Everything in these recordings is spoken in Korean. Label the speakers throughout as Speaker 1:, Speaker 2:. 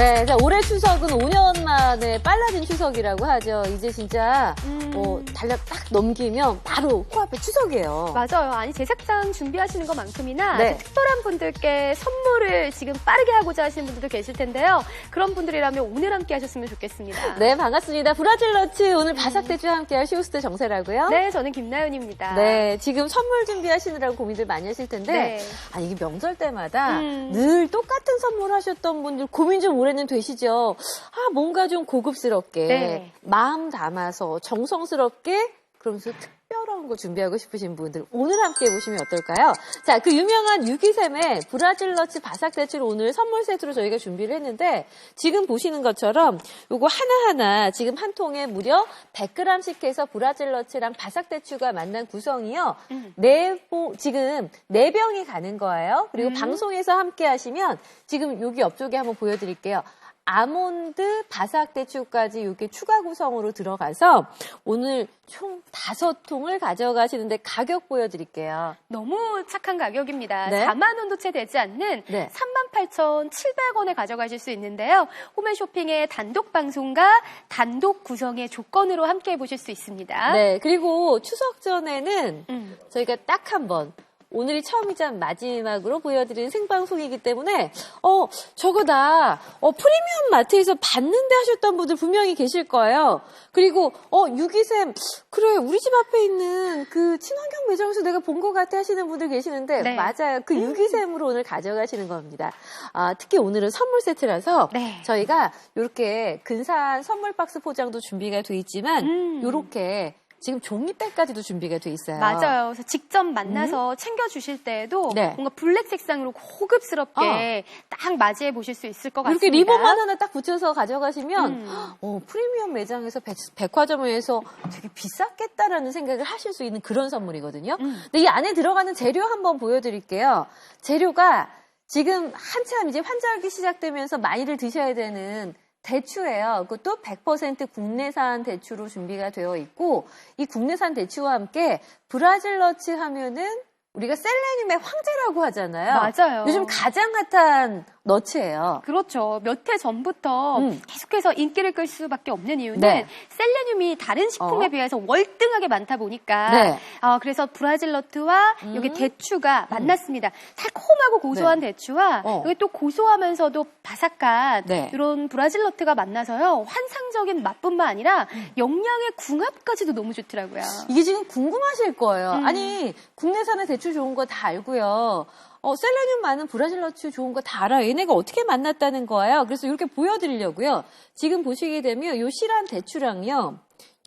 Speaker 1: 네, 자, 올해 추석은 5년 만에 빨라진 추석이라고 하죠. 이제 진짜
Speaker 2: 음.
Speaker 1: 어, 달력 딱 넘기면 바로 코앞에 추석이에요.
Speaker 2: 맞아요. 아니 제작장 준비하시는 것만큼이나
Speaker 1: 네.
Speaker 2: 특별한 분들께 선물을 지금 빠르게 하고자 하시는 분들도 계실 텐데요. 그런 분들이라면 오늘 함께 하셨으면 좋겠습니다.
Speaker 1: 네, 반갑습니다. 브라질 너츠 오늘 바삭대주와 함께할 쇼호스트 정세라고요.
Speaker 2: 네, 저는 김나연입니다.
Speaker 1: 네, 지금 선물 준비하시느라고 고민들 많이 하실 텐데,
Speaker 2: 네.
Speaker 1: 아, 이게 명절 때마다
Speaker 2: 음.
Speaker 1: 늘 똑같은 선물 하셨던 분들 고민 좀 올해는 되시죠? 아, 뭔가 좀 고급스럽게,
Speaker 2: 네.
Speaker 1: 마음 담아서 정성스럽게, 그러면서 특 별한 거 준비하고 싶으신 분들 오늘 함께 해보시면 어떨까요? 자, 그 유명한 유기샘의 브라질 너츠 바삭 대추를 오늘 선물 세트로 저희가 준비를 했는데 지금 보시는 것처럼 요거 하나하나 지금 한 통에 무려 100g씩 해서 브라질 너츠랑 바삭 대추가 만난 구성이요.
Speaker 2: 음.
Speaker 1: 네, 보- 지금 네 병이 가는 거예요. 그리고
Speaker 2: 음.
Speaker 1: 방송에서 함께 하시면 지금 여기 옆쪽에 한번 보여드릴게요. 아몬드, 바삭대추까지 이게 추가 구성으로 들어가서 오늘 총 다섯 통을 가져가시는데 가격 보여드릴게요.
Speaker 2: 너무 착한 가격입니다.
Speaker 1: 네.
Speaker 2: 4만 원도 채 되지 않는
Speaker 1: 네.
Speaker 2: 38,700원에 가져가실 수 있는데요. 홈앤 쇼핑의 단독 방송과 단독 구성의 조건으로 함께 해보실 수 있습니다.
Speaker 1: 네, 그리고 추석 전에는
Speaker 2: 음.
Speaker 1: 저희가 딱 한 번 오늘이 처음이자 마지막으로 보여드리는 생방송이기 때문에 어 저거 다 어, 프리미엄 마트에서 봤는데 하셨던 분들 분명히 계실 거예요. 그리고 어 유기샘 그래 우리 집 앞에 있는 그 친환경 매장에서 내가 본 것 같아 하시는 분들 계시는데
Speaker 2: 네.
Speaker 1: 맞아요. 그 유기샘으로 오늘 가져가시는 겁니다. 아, 특히 오늘은 선물 세트라서
Speaker 2: 네.
Speaker 1: 저희가 이렇게 근사한 선물 박스 포장도 준비가 돼 있지만
Speaker 2: 음.
Speaker 1: 이렇게 지금 종이백까지도 준비가 돼 있어요.
Speaker 2: 맞아요. 그래서 직접 만나서 챙겨주실 때에도
Speaker 1: 음. 네.
Speaker 2: 뭔가 블랙 색상으로 고급스럽게 딱 맞이해 보실 수 있을 것 같습니다.
Speaker 1: 이렇게 리본만 하나 딱 붙여서 가져가시면
Speaker 2: 음.
Speaker 1: 어, 프리미엄 매장에서 백, 백화점에서 되게 비쌌겠다라는 생각을 하실 수 있는 그런 선물이거든요.
Speaker 2: 음.
Speaker 1: 근데 이 안에 들어가는 재료 한번 보여드릴게요. 재료가 지금 한참 이제 환절기 시작되면서 많이들 드셔야 되는 대추예요. 그것도 100% 국내산 대추로 준비가 되어 있고 이 국내산 대추와 함께 브라질 너츠 하면은 우리가 셀레늄의 황제라고 하잖아요.
Speaker 2: 맞아요.
Speaker 1: 요즘 가장 핫한 너츠예요.
Speaker 2: 그렇죠. 몇 해 전부터
Speaker 1: 음.
Speaker 2: 계속해서 인기를 끌 수밖에 없는 이유는
Speaker 1: 네.
Speaker 2: 셀레늄이 다른 식품에
Speaker 1: 어.
Speaker 2: 비해서 월등하게 많다 보니까
Speaker 1: 네.
Speaker 2: 어, 그래서 브라질 너트와
Speaker 1: 음.
Speaker 2: 여기 대추가 만났습니다. 달콤하고 고소한 대추와
Speaker 1: 어.
Speaker 2: 여기 또 고소하면서도 바삭한
Speaker 1: 네.
Speaker 2: 이런 브라질 너트가 만나서요 환상적인 맛뿐만 아니라
Speaker 1: 음.
Speaker 2: 영양의 궁합까지도 너무 좋더라고요.
Speaker 1: 이게 지금 궁금하실 거예요.
Speaker 2: 음.
Speaker 1: 아니 국내산의 대추 좋은 거 다 알고요. 어, 셀레늄 많은 브라질 너츠 좋은 거 다 알아요. 얘네가 어떻게 만났다는 거예요. 그래서 이렇게 보여드리려고요. 지금 보시게 되면 요 실한 대추랑요.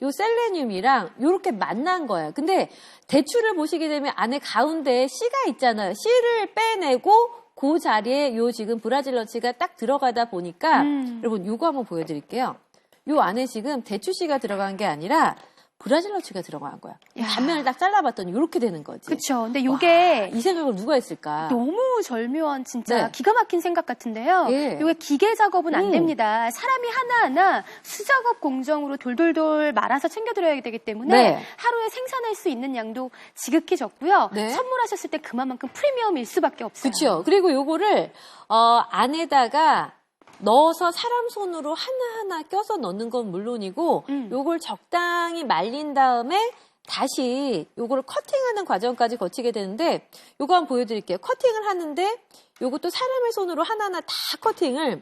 Speaker 1: 요 셀레늄이랑 요렇게 만난 거예요. 근데 대추를 보시게 되면 안에 가운데 씨가 있잖아요. 씨를 빼내고 그 자리에 요 지금 브라질 너츠가 딱 들어가다 보니까
Speaker 2: 음.
Speaker 1: 여러분 요거 한번 보여드릴게요. 요 안에 지금 대추 씨가 들어간 게 아니라 브라질 너츠가 들어간 거야.
Speaker 2: 야.
Speaker 1: 단면을 딱 잘라봤더니 이렇게 되는 거지.
Speaker 2: 그렇죠. 근데 이게
Speaker 1: 이 생각을 누가 했을까?
Speaker 2: 너무 절묘한 진짜
Speaker 1: 네.
Speaker 2: 기가 막힌 생각 같은데요.
Speaker 1: 예.
Speaker 2: 이게 기계 작업은 안
Speaker 1: 음.
Speaker 2: 됩니다. 사람이 하나하나 수작업 공정으로 돌돌돌 말아서 챙겨드려야 되기 때문에
Speaker 1: 네.
Speaker 2: 하루에 생산할 수 있는 양도 지극히 적고요.
Speaker 1: 네.
Speaker 2: 선물하셨을 때 그만큼 프리미엄일 수밖에 없어요.
Speaker 1: 그렇죠. 그리고 요거를 어, 안에다가 넣어서 사람 손으로 하나하나 껴서 넣는 건 물론이고
Speaker 2: 음.
Speaker 1: 요걸 적당히 말린 다음에 다시 요거를 커팅하는 과정까지 거치게 되는데 요거 한번 보여드릴게요. 커팅을 하는데 요것도 사람의 손으로 하나하나 다 커팅을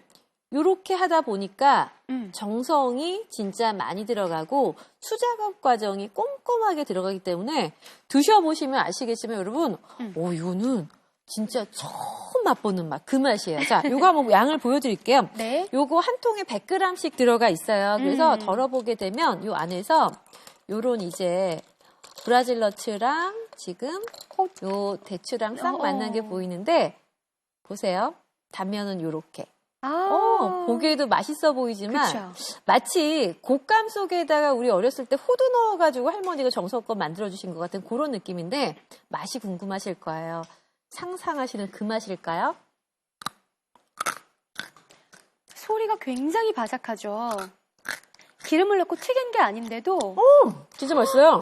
Speaker 1: 요렇게 하다 보니까
Speaker 2: 음.
Speaker 1: 정성이 진짜 많이 들어가고 수작업 과정이 꼼꼼하게 들어가기 때문에 드셔보시면 아시겠지만 여러분,
Speaker 2: 음.
Speaker 1: 오 이거는 진짜 처음 맛보는 맛, 그 맛이에요. 자, 요거 한번 양을 보여드릴게요.
Speaker 2: 네.
Speaker 1: 요거 한 통에 100g씩 들어가 있어요. 그래서
Speaker 2: 음.
Speaker 1: 덜어보게 되면 요 안에서 요런 이제 브라질 너츠랑 지금 요 대추랑 싹
Speaker 2: 어.
Speaker 1: 만난 게 보이는데 보세요. 단면은 요렇게.
Speaker 2: 아.
Speaker 1: 어, 보기에도 맛있어 보이지만
Speaker 2: 그쵸.
Speaker 1: 마치 곶감 속에다가 우리 어렸을 때 호두 넣어가지고 할머니가 정성껏 만들어주신 것 같은 그런 느낌인데 맛이 궁금하실 거예요. 상상하시는 그 맛일까요?
Speaker 2: 소리가 굉장히 바삭하죠. 기름을 넣고 튀긴 게 아닌데도
Speaker 1: 진짜 맛있어요.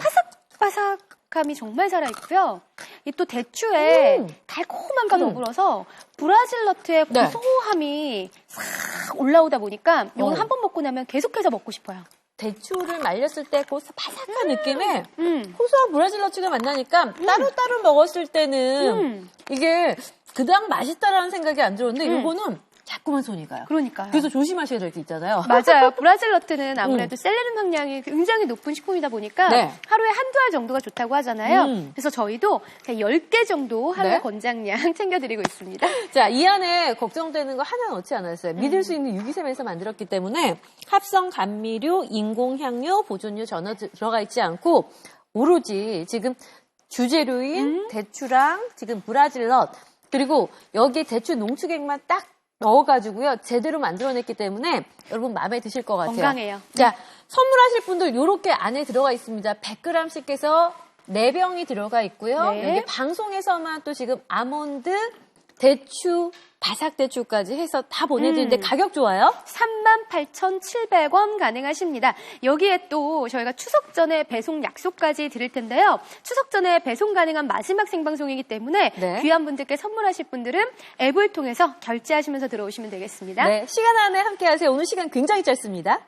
Speaker 2: 바삭함이 정말 살아있고요. 이 또 대추에
Speaker 1: 음.
Speaker 2: 달콤함과
Speaker 1: 음.
Speaker 2: 더불어서 브라질 너트의
Speaker 1: 네.
Speaker 2: 고소함이 싹 올라오다 보니까 이건
Speaker 1: 어.
Speaker 2: 한번 먹고 나면 계속해서 먹고 싶어요.
Speaker 1: 대추를 말렸을 때 그 바삭한 느낌에
Speaker 2: 음.
Speaker 1: 고소한 브라질 너츠가 만나니까 따로따로 먹었을 때는
Speaker 2: 음.
Speaker 1: 이게 그닥 맛있다라는 생각이 안 들었는데
Speaker 2: 음.
Speaker 1: 이거는 자꾸만 손이 가요.
Speaker 2: 그러니까요.
Speaker 1: 그래서 조심하셔야 될 게 있잖아요.
Speaker 2: 맞아요. 브라질 너트는 아무래도 셀레늄 함량이 굉장히 높은 식품이다 보니까
Speaker 1: 음. 네.
Speaker 2: 하루에 한두 알 정도가 좋다고 하잖아요.
Speaker 1: 음.
Speaker 2: 그래서 저희도 그냥 10개 정도 하루에
Speaker 1: 네.
Speaker 2: 권장량 챙겨드리고 있습니다.
Speaker 1: 자, 이 안에 걱정되는 거 하나 넣지 않았어요. 믿을 수 있는 유기샘에서 만들었기 때문에 합성 감미료, 인공향료, 보존료 전혀 들- 들어가 있지 않고 오로지 지금 주재료인 대추랑 지금 브라질 넛 그리고 여기에 대추 농축액만 딱 넣어가지고요 제대로 만들어냈기 때문에 여러분 마음에 드실 것 같아요.
Speaker 2: 건강해요.
Speaker 1: 자 선물하실 분들 요렇게 안에 들어가 있습니다. 100g씩 해서 4병이 들어가 있고요.
Speaker 2: 네.
Speaker 1: 여기 방송에서만 또 지금 아몬드, 대추, 바삭대추까지 해서 다 보내드리는데
Speaker 2: 음.
Speaker 1: 가격 좋아요?
Speaker 2: 38,700원 가능하십니다. 여기에 또 저희가 추석 전에 배송 약속까지 드릴 텐데요. 추석 전에 배송 가능한 마지막 생방송이기 때문에
Speaker 1: 네.
Speaker 2: 귀한 분들께 선물하실 분들은 앱을 통해서 결제하시면서 들어오시면 되겠습니다.
Speaker 1: 네, 시간 안에 함께 하세요. 오늘 시간 굉장히 짧습니다.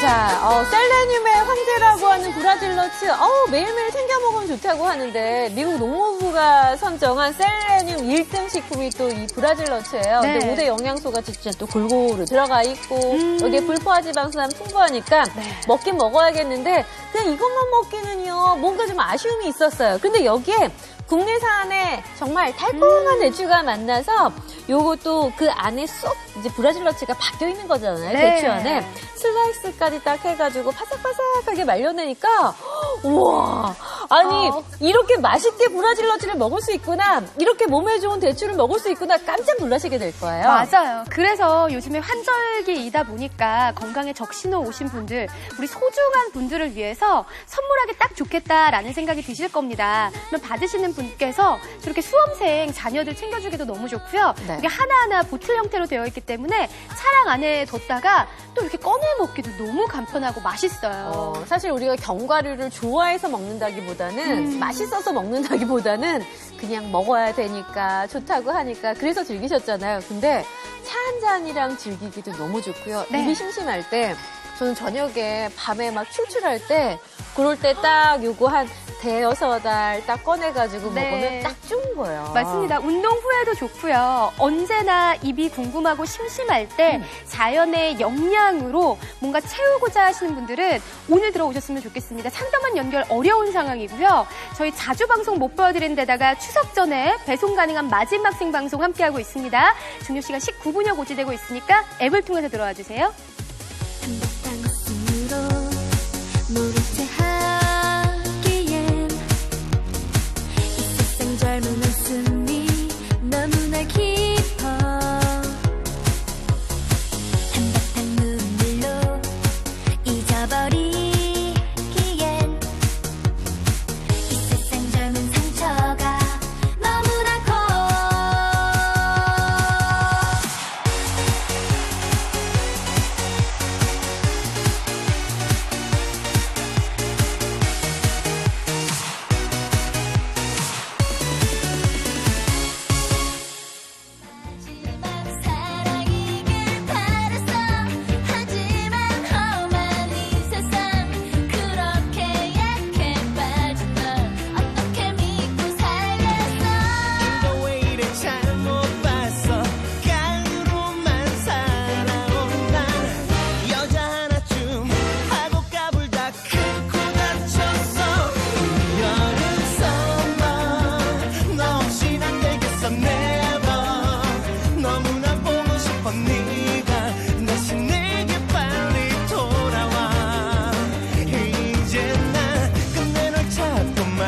Speaker 1: 자, 어, 셀레늄의 황제라고 하는 브라질너츠, 어우, 매일매일 챙겨 먹으면 좋다고 하는데, 미국 농무부가 선정한 셀레늄 1등 식품이 또 이 브라질너츠예요.
Speaker 2: 네.
Speaker 1: 근데 5대 영양소가 진짜 또 골고루 들어가 있고,
Speaker 2: 음.
Speaker 1: 여기에 불포화지방산 풍부하니까,
Speaker 2: 네.
Speaker 1: 먹긴 먹어야겠는데, 그냥 이것만 먹기는요, 뭔가 좀 아쉬움이 있었어요. 근데 여기에 국내산의 정말 달콤한
Speaker 2: 음.
Speaker 1: 대추가 만나서, 요것도 그 안에 쏙 이제 브라질 너츠가 박혀 있는 거잖아요.
Speaker 2: 네.
Speaker 1: 대추 안에. 슬라이스까지 딱 해가지고 바삭바삭하게 말려내니까 우와 아니
Speaker 2: 어.
Speaker 1: 이렇게 맛있게 브라질너츠를 먹을 수 있구나 이렇게 몸에 좋은 대추를 먹을 수 있구나 깜짝 놀라시게 될 거예요.
Speaker 2: 맞아요. 그래서 요즘에 환절기이다 보니까 건강에 적신호 오신 분들, 우리 소중한 분들을 위해서 선물하기 딱 좋겠다라는 생각이 드실 겁니다. 그럼 받으시는 분께서 저렇게 수험생 자녀들 챙겨주기도 너무 좋고요.
Speaker 1: 네.
Speaker 2: 이게 하나하나 보틀 형태로 되어 있기 때문에 차량 안에 뒀다가 또 이렇게 꺼내 먹기도 너무 간편하고 맛있어요.
Speaker 1: 어, 사실 우리가 견과류를 좋아해서 먹는다기보다 는
Speaker 2: 음.
Speaker 1: 맛있어서 먹는다기보다는 그냥 먹어야 되니까 좋다고 하니까 그래서 즐기셨잖아요. 근데 차 한 잔이랑 즐기기도 너무 좋고요.
Speaker 2: 네.
Speaker 1: 입이 심심할 때 저는 저녁에 밤에 막 출출할 때 그럴 때 딱 요거 한 대여섯 알 딱 꺼내가지고
Speaker 2: 네.
Speaker 1: 먹으면 딱 좋은 거예요.
Speaker 2: 맞습니다. 운동 후에도 좋고요. 언제나 입이 궁금하고 심심할 때
Speaker 1: 음.
Speaker 2: 자연의 영양으로 뭔가 채우고자 하시는 분들은 오늘 들어오셨으면 좋겠습니다. 상담원 연결 어려운 상황이고요. 저희 자주 방송 못 보여드린 데다가 추석 전에 배송 가능한 마지막 생방송 함께하고 있습니다. 시간 19분여 고지되고 있으니까 앱을 통해서 들어와 주세요.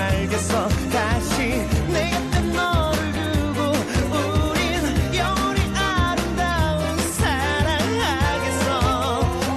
Speaker 3: 알겠어 다시 내 곁에 너를 두고 우린 영원히 아름다운 사랑하겠어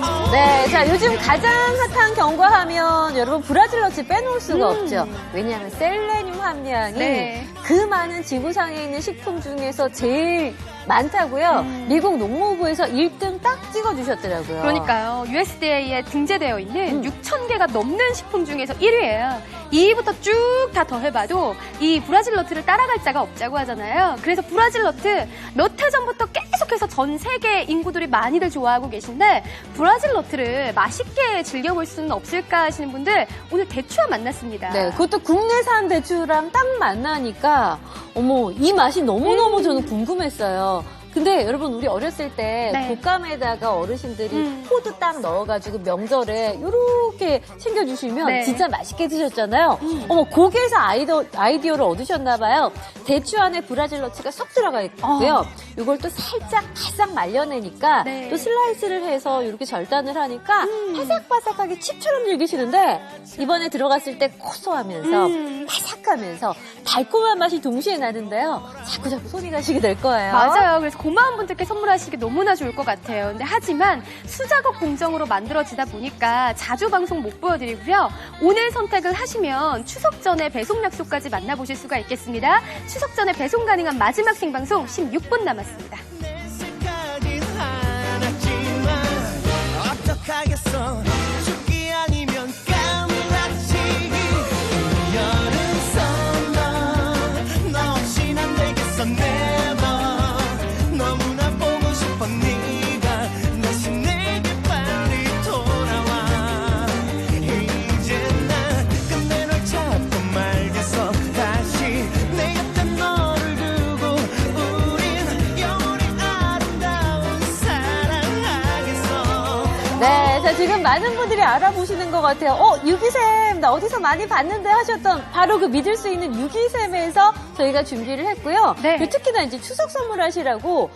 Speaker 3: 어. 네,
Speaker 1: 자 요즘 가장 핫한 경과하면 여러분 브라질러치 빼놓을 수가 음. 없죠. 왜냐하면 셀레늄 함량이
Speaker 2: 네.
Speaker 1: 그 많은 지구상에 있는 식품 중에서 제일 많다고요. 미국 농무부에서 1등 딱 찍어주셨더라고요.
Speaker 2: 그러니까요. USDA에 등재되어 있는
Speaker 1: 음.
Speaker 2: 6천 개가 넘는 식품 중에서 1위예요. 2위부터 쭉 다 더해봐도 이 브라질 너트를 따라갈 자가 없자고 하잖아요. 그래서 브라질 너트 몇 해 전부터 계속해서 전 세계 인구들이 많이들 좋아하고 계신데 브라질 너트를 맛있게 즐겨볼 수는 없을까 하시는 분들 오늘 대추와 만났습니다.
Speaker 1: 네, 그것도 국내산 대추랑 딱 만나니까 어머 이 맛이 너무너무 저는 궁금했어요. 근데 여러분 우리 어렸을 때
Speaker 2: 네.
Speaker 1: 곶감에다가 어르신들이
Speaker 2: 음.
Speaker 1: 호두 딱 넣어가지고 명절에 이렇게 챙겨주시면
Speaker 2: 네. 음.
Speaker 1: 진짜 맛있게 드셨잖아요. 어머 거기에서 아이디어, 아이디어를 얻으셨나봐요. 대추 안에 브라질 너츠가 쏙 들어가 있고요. 이걸 또 살짝 바싹 말려내니까
Speaker 2: 어. 네.
Speaker 1: 또 슬라이스를 해서 이렇게 절단을 하니까 바삭바삭하게 칩처럼 즐기시는데 이번에 들어갔을 때 고소하면서
Speaker 2: 음.
Speaker 1: 바삭하면서 달콤한 맛이 동시에 나는데요. 자꾸 자꾸 손이 가시게 될 거예요.
Speaker 2: 맞아요. 그래서 고마운 분들께 선물하시기 너무나 좋을 것 같아요. 근데 하지만 수작업 공정으로 만들어지다 보니까 자주 방송 못 보여드리고요. 오늘 선택을 하시면 추석 전에 배송 약속까지 만나보실 수가 있겠습니다. 추석 전에 배송 가능한 마지막 생방송 16분 남았습니다.
Speaker 4: 생각이 하나지만 어떡하겠어
Speaker 1: 지금 많은 분들이 알아보시는 것 같아요. 어, 유기샘 나 어디서 많이 봤는데 하셨던 바로 그 믿을 수 있는 유기샘에서 저희가 준비를 했고요.
Speaker 2: 네.
Speaker 1: 그 특히나 이제 추석 선물하시라고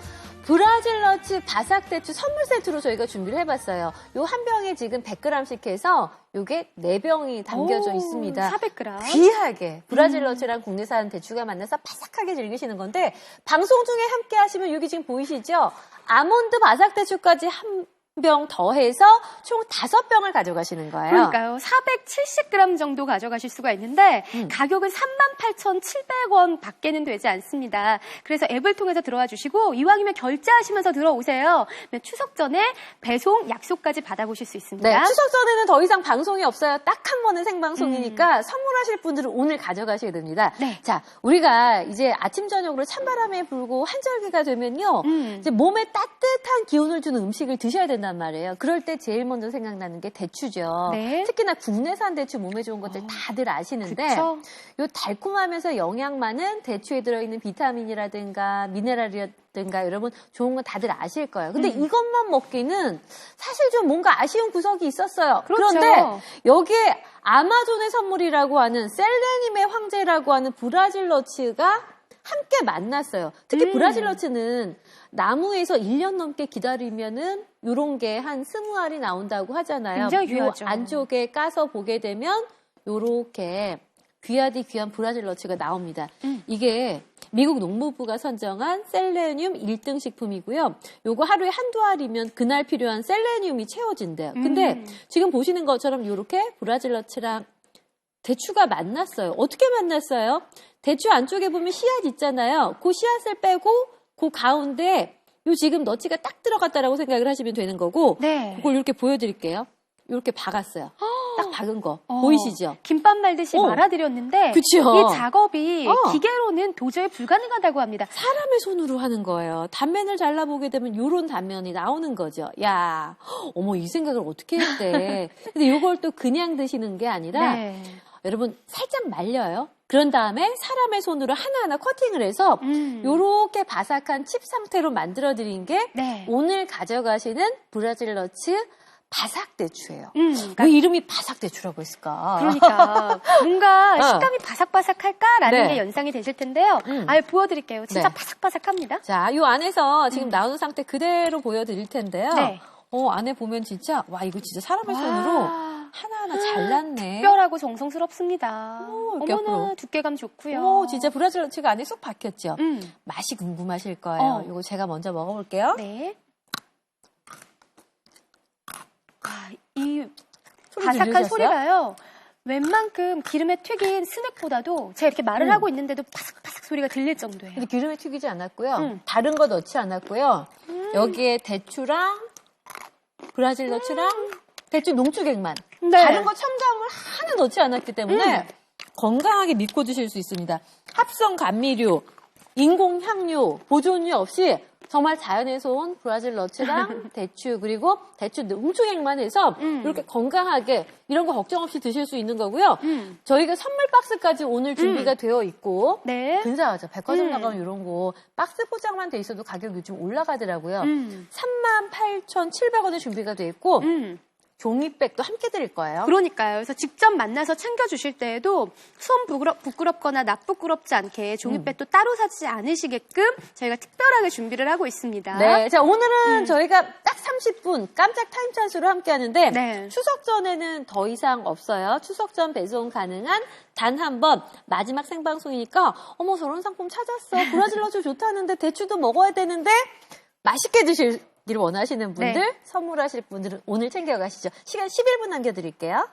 Speaker 1: 브라질 너츠 바삭 대추 선물 세트로 저희가 준비를 해봤어요. 요 한 병에 지금 100g씩 해서 요게 네 병이 담겨져
Speaker 2: 오,
Speaker 1: 있습니다.
Speaker 2: 400g.
Speaker 1: 귀하게 브라질 너츠랑 국내산 대추가 만나서 바삭하게 즐기시는 건데 방송 중에 함께 하시면 여기 지금 보이시죠? 아몬드 바삭 대추까지 한 병 더해서 총 다섯 병을 가져가시는 거예요.
Speaker 2: 그러니까요. 470g 정도 가져가실 수가 있는데
Speaker 1: 음.
Speaker 2: 가격은 38,700원 밖에는 되지 않습니다. 그래서 앱을 통해서 들어와 주시고 이왕이면 결제하시면서 들어오세요. 네, 추석 전에 배송 약속까지 받아보실 수 있습니다.
Speaker 1: 네, 추석 전에는 더 이상 방송이 없어요. 딱 한 번은 생방송이니까 선물하실 분들은 오늘 가져가셔야 됩니다.
Speaker 2: 네.
Speaker 1: 자, 우리가 이제 아침 저녁으로 찬바람에 불고 한절기가 되면요.
Speaker 2: 음.
Speaker 1: 이제 몸에 따뜻한 기운을 주는 음식을 드셔야 된단 말이에요. 그럴 때 제일 먼저 생각나는 게 대추죠.
Speaker 2: 네.
Speaker 1: 특히나 국내산 대추 몸에 좋은 것들 다들 아시는데
Speaker 2: 그쵸.
Speaker 1: 요 달콤하면서 영양 많은 대추에 들어있는 비타민이라든가 미네랄이라든가 여러분 좋은 건 다들 아실 거예요. 근데
Speaker 2: 음.
Speaker 1: 이것만 먹기는 사실 좀 뭔가 아쉬운 구석이 있었어요.
Speaker 2: 그렇죠.
Speaker 1: 런데 여기에 아마존의 선물이라고 하는 셀레님의 황제라고 하는 브라질 너츠가 함께 만났어요. 특히
Speaker 2: 음.
Speaker 1: 브라질 너츠는 나무에서 1년 넘게 기다리면은 요런 게한 스무 알이 나온다고 하잖아요.
Speaker 2: 굉장히
Speaker 1: 요
Speaker 2: 귀하죠.
Speaker 1: 안쪽에 까서 보게 되면 요렇게 귀하디 귀한 브라질 너츠가 나옵니다.
Speaker 2: 음.
Speaker 1: 이게 미국 농무부가 선정한 셀레늄 1등 식품이고요. 요거 하루에 한두 알이면 그날 필요한 셀레늄이 채워진대요. 근데
Speaker 2: 음.
Speaker 1: 지금 보시는 것처럼 요렇게 브라질 너츠랑 대추가 만났어요. 어떻게 만났어요? 대추 안쪽에 보면 씨앗 있잖아요. 그 씨앗을 빼고 그 가운데 요 지금 너치가 딱 들어갔다라고 생각을 하시면 되는 거고
Speaker 2: 네.
Speaker 1: 그걸 이렇게 보여드릴게요. 이렇게 박았어요. 딱 박은 거
Speaker 2: 어,
Speaker 1: 보이시죠?
Speaker 2: 김밥 말듯이
Speaker 1: 어.
Speaker 2: 말아드렸는데
Speaker 1: 그쵸?
Speaker 2: 이 작업이
Speaker 1: 어.
Speaker 2: 기계로는 도저히 불가능하다고 합니다.
Speaker 1: 사람의 손으로 하는 거예요. 단면을 잘라보게 되면 요런 단면이 나오는 거죠. 야, 어머 이 생각을 어떻게 했대. 근데 요걸 또 그냥 드시는 게 아니라
Speaker 2: 네.
Speaker 1: 여러분 살짝 말려요. 그런 다음에 사람의 손으로 하나하나 커팅을 해서
Speaker 2: 음.
Speaker 1: 요렇게 바삭한 칩 상태로 만들어 드린 게
Speaker 2: 네.
Speaker 1: 오늘 가져가시는 브라질 너츠 바삭 대추예요.
Speaker 2: 음, 그러니까
Speaker 1: 왜 이름이 바삭 대추라고 했을까?
Speaker 2: 그러니까 뭔가
Speaker 1: 어.
Speaker 2: 식감이 바삭바삭할까라는
Speaker 1: 네.
Speaker 2: 게 연상이 되실 텐데요.
Speaker 1: 음.
Speaker 2: 아예 보여드릴게요. 진짜
Speaker 1: 네.
Speaker 2: 바삭바삭합니다.
Speaker 1: 자, 요 안에서 지금 나오는 상태 그대로 보여드릴 텐데요.
Speaker 2: 음. 네.
Speaker 1: 어, 안에 보면 진짜, 와, 이거 진짜 사람의
Speaker 2: 와.
Speaker 1: 손으로 하나하나 잘랐네.
Speaker 2: 특별하고 정성스럽습니다.
Speaker 1: 오,
Speaker 2: 어머나. 두께감 좋고요.
Speaker 1: 오, 진짜 브라질 너츠가 안에 쏙 박혔죠?
Speaker 2: 음.
Speaker 1: 맛이 궁금하실 거예요.
Speaker 2: 어.
Speaker 1: 이거 제가 먼저 먹어볼게요.
Speaker 2: 네. 아, 이
Speaker 1: 소리
Speaker 2: 바삭한
Speaker 1: 들으셨어요?
Speaker 2: 소리가요. 웬만큼 기름에 튀긴 스낵보다도 제가 이렇게 말을
Speaker 1: 음.
Speaker 2: 하고 있는데도 바삭바삭 소리가 들릴 정도예요.
Speaker 1: 근데 기름에 튀기지 않았고요.
Speaker 2: 음.
Speaker 1: 다른 거 넣지 않았고요. 여기에 대추랑 브라질 너츠랑 대추 농축액만.
Speaker 2: 네.
Speaker 1: 다른 거 첨가물 하나 넣지 않았기 때문에
Speaker 2: 음.
Speaker 1: 건강하게 믿고 드실 수 있습니다. 합성 감미료, 인공 향료, 보존료 없이 정말 자연에서 온 브라질 너츠랑 대추 그리고 대추 농축액만 해서
Speaker 2: 음.
Speaker 1: 이렇게 건강하게 이런 거 걱정 없이 드실 수 있는 거고요.
Speaker 2: 음.
Speaker 1: 저희가 선물 박스까지 오늘 준비가 되어 있고
Speaker 2: 네.
Speaker 1: 근사하죠. 백화점
Speaker 2: 음.
Speaker 1: 나가면 이런 거 박스 포장만 돼 있어도 가격 요즘 올라가더라고요.
Speaker 2: 음.
Speaker 1: 38,700원에 준비가 돼 있고
Speaker 2: 음.
Speaker 1: 종이백도 함께 드릴 거예요.
Speaker 2: 그러니까요. 그래서 직접 만나서 챙겨주실 때에도 손 부끄럽, 부끄럽거나 납부끄럽지 않게 종이백도 따로 사지 않으시게끔 저희가 특별하게 준비를 하고 있습니다.
Speaker 1: 네, 자 오늘은 저희가 딱 30분 깜짝 타임 찬스로 함께 하는데
Speaker 2: 네.
Speaker 1: 추석 전에는 더 이상 없어요. 추석 전 배송 가능한 단 한 번 마지막 생방송이니까 어머 저런 상품 찾았어. 브라질 너츠 좋다는데 대추도 먹어야 되는데 맛있게 드시길 원하시는 분들
Speaker 2: 네.
Speaker 1: 선물하실 분들은 오늘 챙겨가시죠. 시간 11분 남겨드릴게요.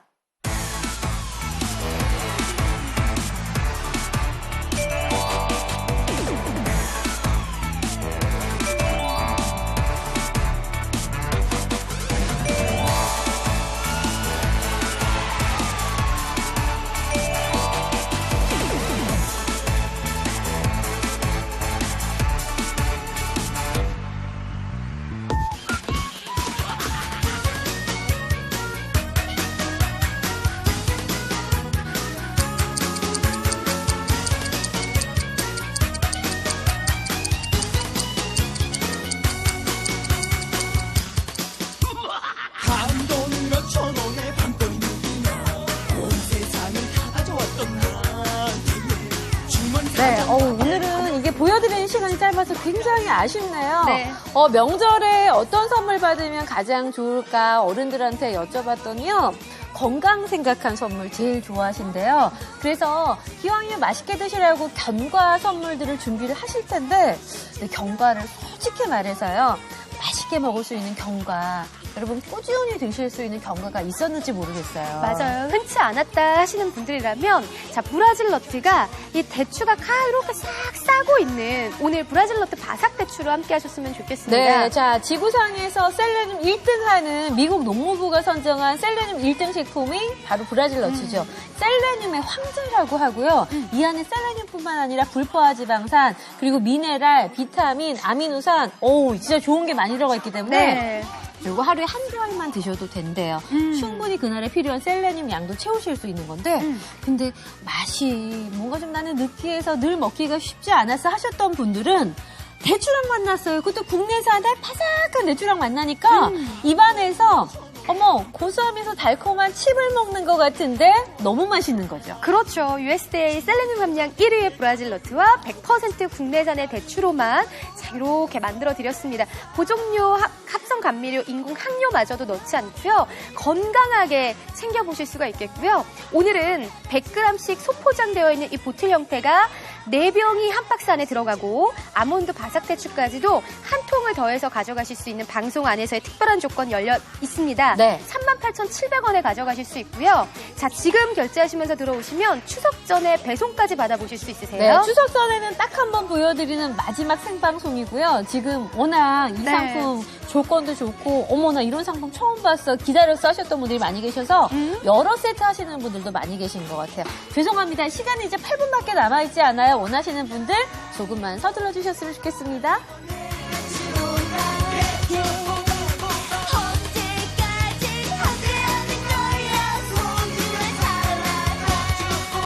Speaker 1: 짧아서 굉장히 아쉽네요.
Speaker 2: 네.
Speaker 1: 어, 명절에 어떤 선물 받으면 가장 좋을까 어른들한테 여쭤봤더니요. 건강 생각한 선물 제일 좋아하신대요. 그래서 기왕이면 맛있게 드시라고 견과 선물들을 준비를 하실 텐데 네, 견과를 솔직히 말해서요. 맛있게 먹을 수 있는 견과 여러분 꾸준히 드실 수 있는 견과가 있었는지 모르겠어요.
Speaker 2: 맞아요. 흔치 않았다 하시는 분들이라면 자 브라질 너트가 이 대추가 가 이렇게 싹 싸고 있는 오늘 브라질 너트 바삭 대추로 함께 하셨으면 좋겠습니다.
Speaker 1: 네, 자, 지구상에서 셀레늄 1등 하는 미국 농무부가 선정한 셀레늄 1등 식품이 바로 브라질 너츠죠. 셀레늄의 황제라고 하고요. 이 안에 셀레늄뿐만 아니라 불포화 지방산, 그리고 미네랄, 비타민, 아미노산, 오, 진짜 좋은 게 많이 들어가 있기 때문에
Speaker 2: 네.
Speaker 1: 그리고 하루에 한 개월만 드셔도 된대요.
Speaker 2: 음.
Speaker 1: 충분히 그날에 필요한 셀레늄 양도 채우실 수 있는 건데,
Speaker 2: 음.
Speaker 1: 근데 맛이 뭔가 좀 나는 느끼해서 늘 먹기가 쉽지 않아서 하셨던 분들은 대추랑 만났어요. 그것도 국내산의 바삭한 대추랑 만나니까
Speaker 2: 음.
Speaker 1: 입안에서 어머 고소하면서 달콤한 칩을 먹는 것 같은데 너무 맛있는 거죠.
Speaker 2: 그렇죠. USDA 셀레늄 함량 1위의 브라질 너트와 100% 국내산의 대추로만 자, 이렇게 만들어 드렸습니다. 보종료, 합- 합성 감미료, 인공 향료마저도 넣지 않고요. 건강하게 챙겨 보실 수가 있겠고요. 오늘은 100g씩 소포장되어 있는 이 보틀 형태가 4병이 한 박스 안에 들어가고 아몬드 바삭 대추까지도 한 통을 더해서 가져가실 수 있는 방송 안에서의 특별한 조건 열려 있습니다.
Speaker 1: 네.
Speaker 2: 38,700원에 가져가실 수 있고요. 자, 지금 결제하시면서 들어오시면 추석 전에 배송까지 받아보실 수 있으세요.
Speaker 1: 네, 추석 전에는 딱 한 번 보여드리는 마지막 생방송이고요. 지금 워낙 이
Speaker 2: 네.
Speaker 1: 상품 조건도 좋고 어머나 이런 상품 처음 봤어 기다려서 하셨던 분들이 많이 계셔서
Speaker 2: 음.
Speaker 1: 여러 세트 하시는 분들도 많이 계신 것 같아요. 죄송합니다. 시간이 이제 8분밖에 남아있지 않아요. 원하시는 분들 조금만 서둘러 주셨으면 좋겠습니다.